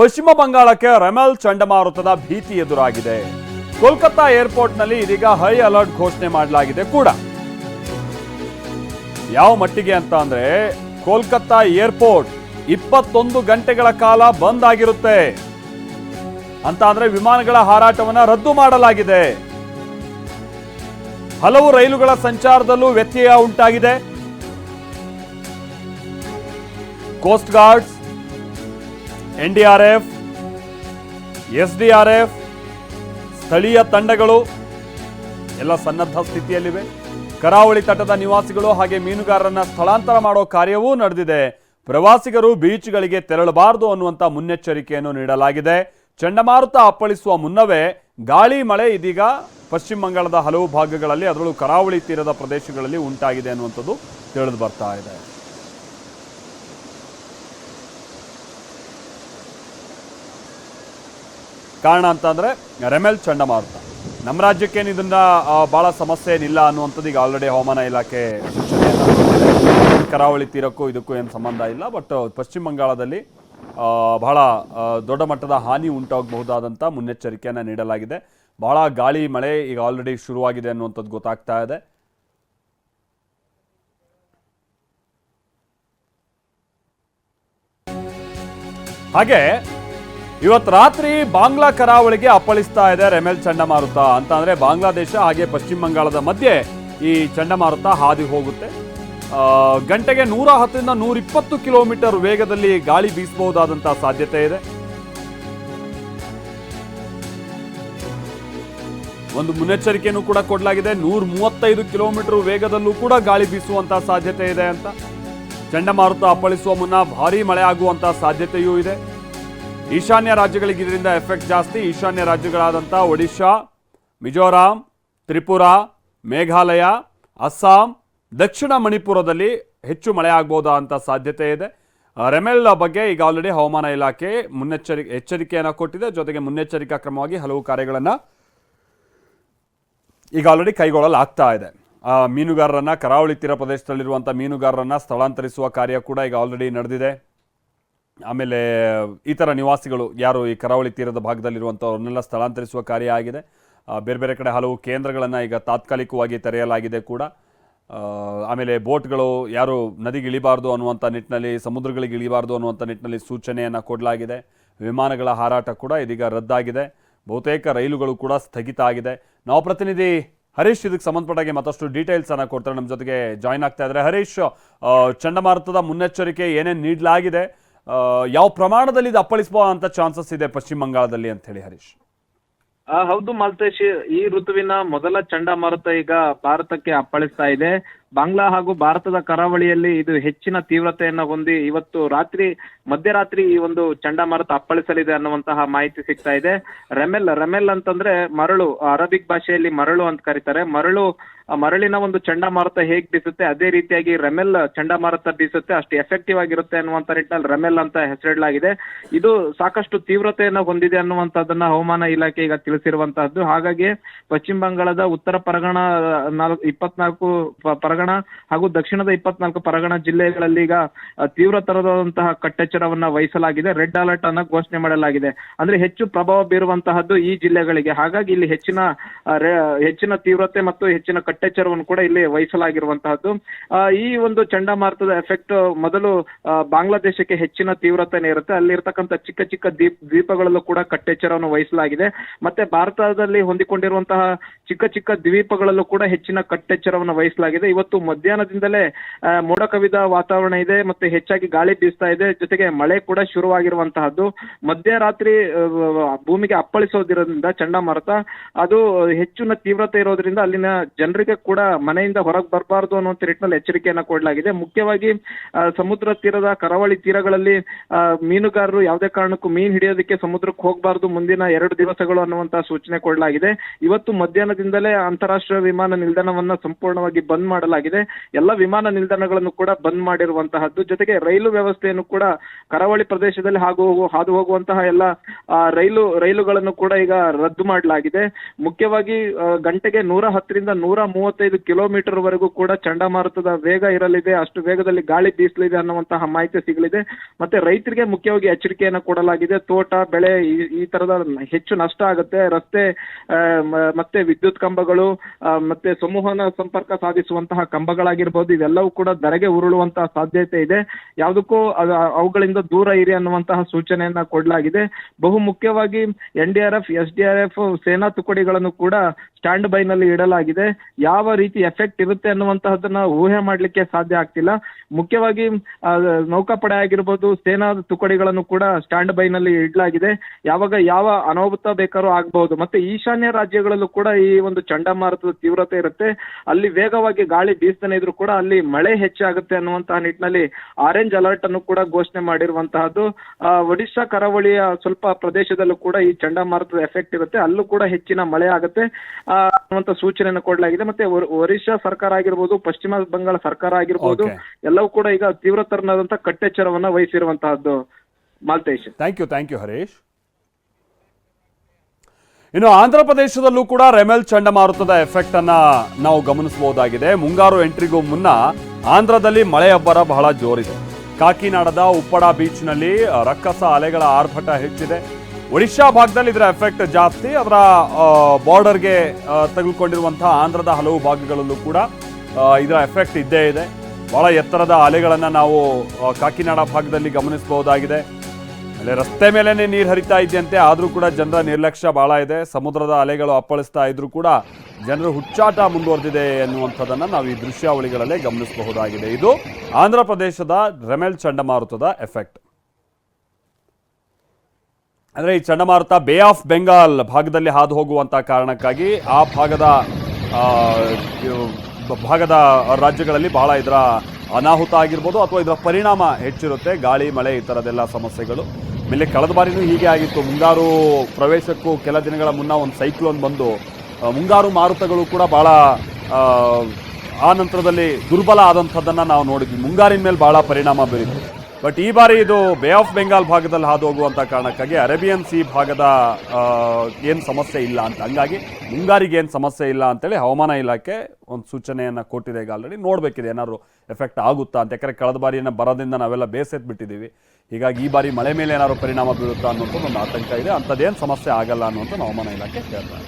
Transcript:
ಪಶ್ಚಿಮ ಬಂಗಾಳಕ್ಕೆ ರೆಮಲ್ ಚಂಡಮಾರುತದ ಭೀತಿ ಎದುರಾಗಿದೆ. ಕೋಲ್ಕತ್ತಾ ಏರ್ಪೋರ್ಟ್ನಲ್ಲಿ ಇದೀಗ ಹೈ ಅಲರ್ಟ್ ಘೋಷಣೆ ಮಾಡಲಾಗಿದೆ ಕೂಡ. ಯಾವ ಮಟ್ಟಿಗೆ ಅಂತ ಅಂದ್ರೆ, ಕೋಲ್ಕತ್ತಾ ಏರ್ಪೋರ್ಟ್ ಇಪ್ಪತ್ತೊಂದು ಗಂಟೆಗಳ ಕಾಲ ಬಂದ್ ಆಗಿರುತ್ತೆ. ಅಂತ ಅಂದ್ರೆ ವಿಮಾನಗಳ ಹಾರಾಟವನ್ನ ರದ್ದು ಮಾಡಲಾಗಿದೆ. ಹಲವು ರೈಲುಗಳ ಸಂಚಾರದಲ್ಲೂ ವ್ಯತ್ಯಯ ಉಂಟಾಗಿದೆ. ಕೋಸ್ಟ್ ಗಾರ್ಡ್ಸ್ ಎನ್ಡಿಆರ್ಎಫ್ ಎಫ್ ಸ್ಥಳೀಯ ತಂಡಗಳು ಎಲ್ಲ ಸನ್ನದ್ಧ ಸ್ಥಿತಿಯಲ್ಲಿವೆ. ಕರಾವಳಿ ತಟದ ನಿವಾಸಿಗಳು ಹಾಗೆ ಮೀನುಗಾರರನ್ನ ಸ್ಥಳಾಂತರ ಮಾಡೋ ಕಾರ್ಯವೂ ನಡೆದಿದೆ. ಪ್ರವಾಸಿಗರು ಬೀಚ್ಗಳಿಗೆ ತೆರಳಬಾರದು ಅನ್ನುವಂಥ ಮುನ್ನೆಚ್ಚರಿಕೆಯನ್ನು ನೀಡಲಾಗಿದೆ. ಚಂಡಮಾರುತ ಅಪ್ಪಳಿಸುವ ಮುನ್ನವೇ ಗಾಳಿ ಮಳೆ ಇದೀಗ ಪಶ್ಚಿಮ ಬಂಗಾಳದ ಹಲವು ಭಾಗಗಳಲ್ಲಿ ಅದರಲ್ಲೂ ಕರಾವಳಿ ತೀರದ ಪ್ರದೇಶಗಳಲ್ಲಿ ಉಂಟಾಗಿದೆ ಅನ್ನುವಂಥದ್ದು ತಿಳಿದು ಬರ್ತಾ ಇದೆ. ಕಾರಣ ಅಂತಂದರೆ ರೆಮೆಲ್ ಚಂಡಮಾರುತ ನಮ್ಮ ರಾಜ್ಯಕ್ಕೇನು ಇದನ್ನ ಭಾಳ ಸಮಸ್ಯೆ ಏನಿಲ್ಲ ಅನ್ನುವಂಥದ್ದು ಈಗ ಆಲ್ರೆಡಿ ಹವಾಮಾನ ಇಲಾಖೆ. ಕರಾವಳಿ ತೀರಕ್ಕೂ ಇದಕ್ಕೂ ಏನು ಸಂಬಂಧ ಇಲ್ಲ ಬಟ್ ಪಶ್ಚಿಮ ಬಂಗಾಳದಲ್ಲಿ ಬಹಳ ದೊಡ್ಡ ಮಟ್ಟದ ಹಾನಿ ಉಂಟಾಗಬಹುದಾದಂಥ ಮುನ್ನೆಚ್ಚರಿಕೆಯನ್ನು ನೀಡಲಾಗಿದೆ. ಬಹಳ ಗಾಳಿ, ಮಳೆ ಈಗ ಆಲ್ರೆಡಿ ಶುರುವಾಗಿದೆ ಅನ್ನುವಂಥದ್ದು ಗೊತ್ತಾಗ್ತಾ ಇದೆ. ಹಾಗೆ ಇವತ್ತು ರಾತ್ರಿ ಬಾಂಗ್ಲಾ ಕರಾವಳಿಗೆ ಅಪ್ಪಳಿಸ್ತಾ ಇದೆ ರೆಮೆಲ್ ಚಂಡಮಾರುತ. ಅಂತ ಅಂದ್ರೆ ಬಾಂಗ್ಲಾದೇಶ ಹಾಗೆ ಪಶ್ಚಿಮ ಬಂಗಾಳದ ಮಧ್ಯೆ ಈ ಚಂಡಮಾರುತ ಹಾದಿ ಹೋಗುತ್ತೆ. ಗಂಟೆಗೆ ನೂರ ಹತ್ತರಿಂದ ನೂರ ಇಪ್ಪತ್ತು ಕಿಲೋಮೀಟರ್ ವೇಗದಲ್ಲಿ ಗಾಳಿ ಬೀಸಬಹುದಾದಂತ ಸಾಧ್ಯತೆ ಇದೆ. ಒಂದು ಮುನ್ನೆಚ್ಚರಿಕೆಯನ್ನು ಕೂಡ ಕೊಡಲಾಗಿದೆ. ನೂರ ಮೂವತ್ತೈದು ಕಿಲೋಮೀಟರ್ ವೇಗದಲ್ಲೂ ಕೂಡ ಗಾಳಿ ಬೀಸುವಂತ ಸಾಧ್ಯತೆ ಇದೆ ಅಂತ. ಚಂಡಮಾರುತ ಅಪ್ಪಳಿಸುವ ಮುನ್ನ ಭಾರಿ ಮಳೆ ಆಗುವಂಥ ಸಾಧ್ಯತೆಯೂ ಇದೆ. ಈಶಾನ್ಯ ರಾಜ್ಯಗಳಿಗೆ ಇದರಿಂದ ಎಫೆಕ್ಟ್ ಜಾಸ್ತಿ. ಈಶಾನ್ಯ ರಾಜ್ಯಗಳಾದಂಥ ಒಡಿಶಾ, ಮಿಜೋರಾಂ, ತ್ರಿಪುರಾ, ಮೇಘಾಲಯ, ಅಸ್ಸಾಂ, ದಕ್ಷಿಣ ಮಣಿಪುರದಲ್ಲಿ ಹೆಚ್ಚು ಮಳೆ ಆಗ್ಬೋದಾ ಅಂತ ಸಾಧ್ಯತೆ ಇದೆ. ರೆಮೆಲ್ ಬಗ್ಗೆ ಈಗ ಆಲ್ರೆಡಿ ಹವಾಮಾನ ಇಲಾಖೆ ಮುನ್ನೆಚ್ಚರಿ, ಎಚ್ಚರಿಕೆಯನ್ನು ಕೊಟ್ಟಿದೆ. ಜೊತೆಗೆ ಮುನ್ನೆಚ್ಚರಿಕಾ ಕ್ರಮವಾಗಿ ಹಲವು ಕಾರ್ಯಗಳನ್ನು ಈಗ ಆಲ್ರೆಡಿ ಕೈಗೊಳ್ಳಲಾಗ್ತಾ ಇದೆ. ಮೀನುಗಾರರನ್ನ ಕರಾವಳಿ ತೀರ ಪ್ರದೇಶದಲ್ಲಿರುವಂಥ ಮೀನುಗಾರರನ್ನು ಸ್ಥಳಾಂತರಿಸುವ ಕಾರ್ಯ ಕೂಡ ಈಗ ಆಲ್ರೆಡಿ ನಡೆದಿದೆ. ಆಮೇಲೆ ಇತರ ನಿವಾಸಿಗಳು ಯಾರು ಈ ಕರಾವಳಿ ತೀರದ ಭಾಗದಲ್ಲಿರುವಂಥವ್ರನ್ನೆಲ್ಲ ಸ್ಥಳಾಂತರಿಸುವ ಕಾರ್ಯ ಆಗಿದೆ. ಬೇರೆ ಬೇರೆ ಕಡೆ ಹಲವು ಕೇಂದ್ರಗಳನ್ನು ಈಗ ತಾತ್ಕಾಲಿಕವಾಗಿ ತೆರೆಯಲಾಗಿದೆ ಕೂಡ. ಆಮೇಲೆ ಬೋಟ್ಗಳು ಯಾರು ನದಿಗೆ ಇಳಿಬಾರ್ದು ಅನ್ನುವಂಥ ನಿಟ್ಟಿನಲ್ಲಿ, ಸಮುದ್ರಗಳಿಗೆ ಇಳಿಬಾರ್ದು ಅನ್ನುವಂಥ ನಿಟ್ಟಿನಲ್ಲಿ ಸೂಚನೆಯನ್ನು ಕೊಡಲಾಗಿದೆ. ವಿಮಾನಗಳ ಹಾರಾಟ ಕೂಡ ಇದೀಗ ರದ್ದಾಗಿದೆ. ಬಹುತೇಕ ರೈಲುಗಳು ಕೂಡ ಸ್ಥಗಿತ ಆಗಿದೆ. ನಾವು ಪ್ರತಿನಿಧಿ ಹರೀಶ್ ಇದಕ್ಕೆ ಸಂಬಂಧಪಟ್ಟಾಗಿ ಮತ್ತಷ್ಟು ಡೀಟೇಲ್ಸ್ ಅನ್ನ ಕೊಡ್ತಾರೆ ನಮ್ಮ ಜೊತೆಗೆ ಜಾಯ್ನ್ ಆಗ್ತಾ ಇದ್ದಾರೆ. ಹರೀಶ್ ಚಂಡಮಾರುತದ ಮುನ್ನೆಚ್ಚರಿಕೆ ಏನೇನು ನೀಡಲಾಗಿದೆ? ಯಾವ ಪ್ರಮಾಣದಲ್ಲಿ ಇದು ಅಪ್ಪಳಿಸುವಂತ ಚಾನ್ಸಸ್ ಇದೆ ಪಶ್ಚಿಮ ಬಂಗಾಳದಲ್ಲಿ ಅಂತ ಹೇಳಿ ಹರೀಶ್. ಹೌದು ಮಾಲ್ತೇಶ್, ಈ ಋತುವಿನ ಮೊದಲ ಚಂಡಮಾರುತ ಈಗ ಭಾರತಕ್ಕೆ ಅಪ್ಪಳಿಸ್ತಾ ಇದೆ. ಬಾಂಗ್ಲಾ ಹಾಗೂ ಭಾರತದ ಕರಾವಳಿಯಲ್ಲಿ ಇದು ಹೆಚ್ಚಿನ ತೀವ್ರತೆಯನ್ನು ಹೊಂದಿ ಇವತ್ತು ರಾತ್ರಿ, ಮಧ್ಯರಾತ್ರಿ ಈ ಒಂದು ಚಂಡಮಾರುತ ಅಪ್ಪಳಿಸಲಿದೆ ಅನ್ನುವಂತಹ ಮಾಹಿತಿ ಸಿಗ್ತಾ ಇದೆ. ರೆಮೆಲ್ ರೆಮೆಲ್ ಅಂತಂದ್ರೆ ಮರಳು, ಅರಬಿಕ್ ಭಾಷೆಯಲ್ಲಿ ಮರಳು ಅಂತ ಕರೀತಾರೆ. ಮರಳು, ಮರಳಿನ ಒಂದು ಚಂಡಮಾರುತ ಹೇಗ್ ಬೀಸುತ್ತೆ? ಅದೇ ರೀತಿಯಾಗಿ ರೆಮೆಲ್ ಚಂಡಮಾರುತ ಬೀಸುತ್ತೆ. ಅಷ್ಟು ಎಫೆಕ್ಟಿವ್ ಆಗಿರುತ್ತೆ ಅನ್ನುವಂತ ನಿಟ್ಟಿನಲ್ಲಿ ರೆಮೆಲ್ ಅಂತ ಹೆಸರಿಡಲಾಗಿದೆ. ಇದು ಸಾಕಷ್ಟು ತೀವ್ರತೆಯನ್ನ ಹೊಂದಿದೆ ಅನ್ನುವಂತದನ್ನ ಹವಾಮಾನ ಇಲಾಖೆ ಈಗ ತಿಳಿಸಿರುವಂತಹದ್ದು. ಹಾಗಾಗಿ ಪಶ್ಚಿಮ ಬಂಗಾಳದ ಉತ್ತರ ಪರಗಣ ನಾಲ್ಕು ಇಪ್ಪತ್ನಾಲ್ಕು ಪರಗಣ ಹಾಗೂ ದಕ್ಷಿಣದ ಇಪ್ಪತ್ನಾಲ್ಕು ಪರಗಣ ಜಿಲ್ಲೆಗಳಲ್ಲಿ ಈಗ ತೀವ್ರ ತರದಂತಹ ಕಟ್ಟೆಚ್ಚರವನ್ನ ವಹಿಸಲಾಗಿದೆ. ರೆಡ್ ಅಲರ್ಟ್ ಅನ್ನ ಘೋಷಣೆ ಮಾಡಲಾಗಿದೆ. ಅಂದ್ರೆ ಹೆಚ್ಚು ಪ್ರಭಾವ ಬೀರುವಂತಹದ್ದು ಈ ಜಿಲ್ಲೆಗಳಿಗೆ. ಹಾಗಾಗಿ ಇಲ್ಲಿ ಹೆಚ್ಚಿನ ಹೆಚ್ಚಿನ ತೀವ್ರತೆ ಮತ್ತು ಹೆಚ್ಚಿನ ಕಟ್ಟೆಚ್ಚರವನ್ನು ಕೂಡ ಇಲ್ಲಿ ವಹಿಸಲಾಗಿರುವಂತಹದ್ದು. ಈ ಒಂದು ಚಂಡಮಾರುತದ ಎಫೆಕ್ಟ್ ಮೊದಲು ಬಾಂಗ್ಲಾದೇಶಕ್ಕೆ ಹೆಚ್ಚಿನ ತೀವ್ರತೆನೆ ಇರುತ್ತೆ. ಅಲ್ಲಿರ್ತಕ್ಕಂಥ ಚಿಕ್ಕ ಚಿಕ್ಕ ದೀಪ್, ದ್ವೀಪಗಳಲ್ಲೂ ಕೂಡ ಕಟ್ಟೆಚ್ಚರವನ್ನು ವಹಿಸಲಾಗಿದೆ. ಮತ್ತೆ ಭಾರತದಲ್ಲಿ ಹೊಂದಿಕೊಂಡಿರುವಂತಹ ಚಿಕ್ಕ ಚಿಕ್ಕ ದ್ವೀಪಗಳಲ್ಲೂ ಕೂಡ ಹೆಚ್ಚಿನ ಕಟ್ಟೆಚ್ಚರವನ್ನು ವಹಿಸಲಾಗಿದೆ. ಇವತ್ತು ಮಧ್ಯಾಹ್ನದಿಂದಲೇ ಆ, ಮೋಡ ಕವಿದ ವಾತಾವರಣ ಇದೆ ಮತ್ತೆ ಹೆಚ್ಚಾಗಿ ಗಾಳಿ ಬೀಸ್ತಾ ಇದೆ. ಜೊತೆಗೆ ಮಳೆ ಕೂಡ ಶುರುವಾಗಿರುವಂತಹದ್ದು. ಮಧ್ಯರಾತ್ರಿ ಭೂಮಿಗೆ ಅಪ್ಪಳಿಸೋದಿರೋದ್ರಿಂದ ಚಂಡಮಾರುತ ಅದು ಹೆಚ್ಚಿನ ತೀವ್ರತೆ ಇರೋದ್ರಿಂದ ಅಲ್ಲಿನ ಜನರಿಗೆ ಕೂಡ ಮನೆಯಿಂದ ಹೊರಗೆ ಬರಬಾರ್ದು ಅನ್ನುವಂತ ನಿಟ್ಟಿನಲ್ಲಿ ಎಚ್ಚರಿಕೆಯನ್ನ ಕೊಡಲಾಗಿದೆ. ಮುಖ್ಯವಾಗಿ ಸಮುದ್ರ ತೀರದ ಕರಾವಳಿ ತೀರಗಳಲ್ಲಿ ಮೀನುಗಾರರು ಯಾವುದೇ ಕಾರಣಕ್ಕೂ ಮೀನ್ ಹಿಡಿಯೋದಕ್ಕೆ ಸಮುದ್ರಕ್ಕೆ ಹೋಗಬಾರದು ಮುಂದಿನ ಎರಡು ದಿವಸಗಳು ಅನ್ನುವಂತ ಸೂಚನೆ ಕೊಡಲಾಗಿದೆ. ಇವತ್ತು ಮಧ್ಯಾಹ್ನದಿಂದಲೇ ಅಂತಾರಾಷ್ಟ್ರೀಯ ವಿಮಾನ ನಿಲ್ದಾಣವನ್ನ ಸಂಪೂರ್ಣವಾಗಿ ಬಂದ್ ಮಾಡಲಾಗಿದೆ. ಕೊಡಲಾಗಿದೆ ಎಲ್ಲ ವಿಮಾನ ನಿಲ್ದಾಣಗಳನ್ನು ಕೂಡ ಬಂದ್ ಮಾಡಿರುವಂತಹದ್ದು. ಜೊತೆಗೆ ರೈಲು ವ್ಯವಸ್ಥೆಯನ್ನು ಕೂಡ ಕರಾವಳಿ ಪ್ರದೇಶದಲ್ಲಿ ಹಾಗೂ ಹೋಗು- ಹಾದು ಹೋಗುವಂತಹ ಎಲ್ಲ ರೈಲು, ರೈಲುಗಳನ್ನು ಕೂಡ ಈಗ ರದ್ದು ಮಾಡಲಾಗಿದೆ. ಮುಖ್ಯವಾಗಿ ಗಂಟೆಗೆ ನೂರ ಹತ್ತರಿಂದ ನೂರ ಮೂವತ್ತೈದು ಕಿಲೋಮೀಟರ್ ವರೆಗೂ ಕೂಡ ಚಂಡಮಾರುತದ ವೇಗ ಇರಲಿದೆ. ಅಷ್ಟು ವೇಗದಲ್ಲಿ ಗಾಳಿ ಬೀಸಲಿದೆ ಅನ್ನುವಂತಹ ಮಾಹಿತಿ ಸಿಗಲಿದೆ. ಮತ್ತೆ ರೈತರಿಗೆ ಮುಖ್ಯವಾಗಿ ಎಚ್ಚರಿಕೆಯನ್ನು ಕೊಡಲಾಗಿದೆ. ತೋಟ, ಬೆಳೆ ಈ- ತರದ ಹೆಚ್ಚು ನಷ್ಟ ಆಗುತ್ತೆ. ರಸ್ತೆ ಮತ್ತೆ ವಿದ್ಯುತ್ ಕಂಬಗಳು ಮತ್ತೆ ಸಂವಹನ ಸಂಪರ್ಕ ಸಾಧಿಸುವಂತಹ ಕಂಬಗಳಾಗಿರ್ಬೋದು, ಇವೆಲ್ಲವೂ ಕೂಡ ಧರೆಗೆ ಉರುಳುವಂತಹ ಸಾಧ್ಯತೆ ಇದೆ. ಯಾವುದಕ್ಕೂ ಅವುಗಳಿಂದ ದೂರ ಇರಿ ಅನ್ನುವಂತಹ ಸೂಚನೆಯನ್ನ ಕೊಡಲಾಗಿದೆ. ಬಹು ಮುಖ್ಯವಾಗಿ N D R F, S D R F ಸೇನಾ ತುಕಡಿಗಳನ್ನು ಕೂಡ ಸ್ಟ್ಯಾಂಡ್ ಬೈ ನಲ್ಲಿ ಇಡಲಾಗಿದೆ. ಯಾವ ರೀತಿ ಎಫೆಕ್ಟ್ ಇರುತ್ತೆ ಅನ್ನುವಂತಹದನ್ನ ಊಹೆ ಮಾಡ್ಲಿಕ್ಕೆ ಸಾಧ್ಯ ಆಗ್ತಿಲ್ಲ. ಮುಖ್ಯವಾಗಿ ನೌಕಾಪಡೆ ಆಗಿರ್ಬೋದು, ಸೇನಾ ತುಕಡಿಗಳನ್ನು ಕೂಡ ಸ್ಟ್ಯಾಂಡ್ ಬೈ ನಲ್ಲಿ ಇಡಲಾಗಿದೆ. ಯಾವಾಗ ಯಾವ ಅನಾಹುತ ಬೇಕಾದ್ರೂ ಆಗಬಹುದು. ಮತ್ತೆ ಈಶಾನ್ಯ ರಾಜ್ಯಗಳಲ್ಲೂ ಕೂಡ ಈ ಒಂದು ಚಂಡಮಾರುತದ ತೀವ್ರತೆ ಇರುತ್ತೆ. ಅಲ್ಲಿ ವೇಗವಾಗಿ ಗಾಳಿ ಬೀಸ್ತಾನೆ ಇದ್ರು ಕೂಡ ಅಲ್ಲಿ ಮಳೆ ಹೆಚ್ಚಾಗುತ್ತೆ ಅನ್ನುವಂತಹ ನಿಟ್ಟಿನಲ್ಲಿ ಆರೆಂಜ್ ಅಲರ್ಟ್ ಅನ್ನು ಕೂಡ ಘೋಷಣೆ ಮಾಡಿರುವಂತಹದ್ದು. ಒಡಿಶಾ ಕರಾವಳಿಯ ಸ್ವಲ್ಪ ಪ್ರದೇಶದಲ್ಲೂ ಕೂಡ ಈ ಚಂಡಮಾರುತದ ಎಫೆಕ್ಟ್ ಇರುತ್ತೆ. ಅಲ್ಲೂ ಕೂಡ ಹೆಚ್ಚಿನ ಮಳೆ ಆಗುತ್ತೆ. ಅನ್ನುವಂತ ಸೂಚನೆಯನ್ನು ಕೊಡಲಾಗಿದೆ. ಮತ್ತೆ ಒರ್- ಒರಿಸ್ಸಾ ಸರ್ಕಾರ ಆಗಿರ್ಬೋದು ಪಶ್ಚಿಮ ಬಂಗಾಳ ಸರ್ಕಾರ ಆಗಿರ್ಬೋದು ಎಲ್ಲವೂ ಕೂಡ ಈಗ ತೀವ್ರತರನಾದಂತ ಕಟ್ಟೆಚ್ಚರವನ್ನ ವಹಿಸಿರುವಂತಹದ್ದು Malthesh. Thank you thank you Harish. ಇನ್ನು ಆಂಧ್ರ ಪ್ರದೇಶದಲ್ಲೂ ಕೂಡ ರೆಮೆಲ್ ಚಂಡಮಾರುತದ ಎಫೆಕ್ಟ್ ಅನ್ನ ನಾವು ಗಮನಿಸಬಹುದಾಗಿದೆ. ಮುಂಗಾರು ಎಂಟ್ರಿಗೂ ಮುನ್ನ ಆಂಧ್ರದಲ್ಲಿ ಮಳೆ ಅಬ್ಬರ ಬಹಳ ಜೋರಿದೆ. ಕಾಕಿನಾಡದ ಉಪ್ಪಡ ಬೀಚ್ನಲ್ಲಿ ರಕ್ಕಸ ಅಲೆಗಳ ಆರ್ಭಟ ಹೆಚ್ಚಿದೆ. ಒಡಿಶಾ ಭಾಗದಲ್ಲಿ ಇದರ ಎಫೆಕ್ಟ್ ಜಾಸ್ತಿ. ಅದರ ಬಾರ್ಡರ್ಗೆ ತೆಗೆದುಕೊಂಡಿರುವಂತಹ ಆಂಧ್ರದ ಹಲವು ಭಾಗಗಳಲ್ಲೂ ಕೂಡ ಇದರ ಎಫೆಕ್ಟ್ ಇದ್ದೇ ಇದೆ. ಬಹಳ ಎತ್ತರದ ಅಲೆಗಳನ್ನು ನಾವು ಕಾಕಿನಾಡ ಭಾಗದಲ್ಲಿ ಗಮನಿಸಬಹುದಾಗಿದೆ. ಅಲ್ಲಿ ರಸ್ತೆ ಮೇಲೇನೆ ನೀರು ಹರಿತಾ ಇದೆಯಂತೆ, ಆದರೂ ಕೂಡ ಜನರ ನಿರ್ಲಕ್ಷ್ಯ ಬಹಳ ಇದೆ. ಸಮುದ್ರದ ಅಲೆಗಳು ಅಪ್ಪಳಿಸ್ತಾ ಇದ್ರೂ ಕೂಡ ಜನರು ಹುಚ್ಚಾಟ ಮುಂದುವರೆದಿದೆ ಎನ್ನುವಂಥದ್ದನ್ನು ನಾವು ಈ ದೃಶ್ಯಾವಳಿಗಳಲ್ಲೇ ಗಮನಿಸಬಹುದಾಗಿದೆ. ಇದು ಆಂಧ್ರ ಪ್ರದೇಶದ ರೆಮೆಲ್ ಚಂಡಮಾರುತದ ಎಫೆಕ್ಟ್ ಅಂದರೆ ಈ ಚಂಡಮಾರುತ ಬೇ ಆಫ್ ಬೆಂಗಾಲ್ ಭಾಗದಲ್ಲಿ ಹಾದು ಹೋಗುವಂಥ ಕಾರಣಕ್ಕಾಗಿ ಆ ಭಾಗದ ಭಾಗದ ರಾಜ್ಯಗಳಲ್ಲಿ ಬಹಳ ಇದರ ಅನಾಹುತ ಆಗಿರ್ಬೋದು ಅಥವಾ ಇದರ ಪರಿಣಾಮ ಹೆಚ್ಚಿರುತ್ತೆ. ಗಾಳಿ ಮಳೆ ಈ ಥರದೆಲ್ಲ ಸಮಸ್ಯೆಗಳು. ಆಮೇಲೆ ಕಳೆದ ಬಾರಿನೂ ಹೀಗೆ ಆಗಿತ್ತು. ಮುಂಗಾರು ಪ್ರವೇಶಕ್ಕೂ ಕೆಲ ದಿನಗಳ ಮುನ್ನ ಒಂದು ಸೈಕ್ಲೋನ್ ಬಂದು ಮುಂಗಾರು ಮಾರುತಗಳು ಕೂಡ ಭಾಳ ಆ, ನಂತರದಲ್ಲಿ ದುರ್ಬಲ ಆದಂಥದ್ದನ್ನು ನಾವು ನೋಡಿದ್ವಿ. ಮುಂಗಾರಿನ ಮೇಲೆ ಭಾಳ ಪರಿಣಾಮ ಬೀರಿತ್ತು. ಬಟ್ ಈ ಬಾರಿ ಇದು ಬೇ ಆಫ್ ಬೆಂಗಾಲ್ ಭಾಗದಲ್ಲಿ ಹಾದು ಹೋಗುವಂಥ ಕಾರಣಕ್ಕಾಗಿ ಅರೇಬಿಯನ್ ಸಿ ಭಾಗದ ಏನು ಸಮಸ್ಯೆ ಇಲ್ಲ ಅಂತ. ಹಂಗಾಗಿ ಮುಂಗಾರಿಗೆ ಏನು ಸಮಸ್ಯೆ ಇಲ್ಲ ಅಂತೇಳಿ ಹವಾಮಾನ ಇಲಾಖೆ ಒಂದು ಸೂಚನೆಯನ್ನು ಕೊಟ್ಟಿದೆ ಈಗ ಆಲ್ರೆಡಿ ನೋಡಬೇಕಿದೆ ಏನಾದ್ರು ಎಫೆಕ್ಟ್ ಆಗುತ್ತಾ ಅಂತ. ಯಾಕಂದರೆ ಕಳೆದ ಬಾರಿನ ಬರೋದಿಂದ ನಾವೆಲ್ಲ ಬೇಸೆತ್ಬಿಟ್ಟಿದ್ದೀವಿ ಹೀಗಾಗಿ ಈ ಬಾರಿ ಮಳೆ ಮೇಲೆ ಏನಾದ್ರು ಪರಿಣಾಮ ಬೀಳುತ್ತಾ ಅನ್ನೋದು ಒಂದು ಆತಂಕ ಇದೆ. ಅಂಥದ್ದೇನು ಸಮಸ್ಯೆ ಆಗಲ್ಲ ಅನ್ನುವಂಥ ಹವಾಮಾನ ಇಲಾಖೆ ಹೇಳ್ತಾರೆ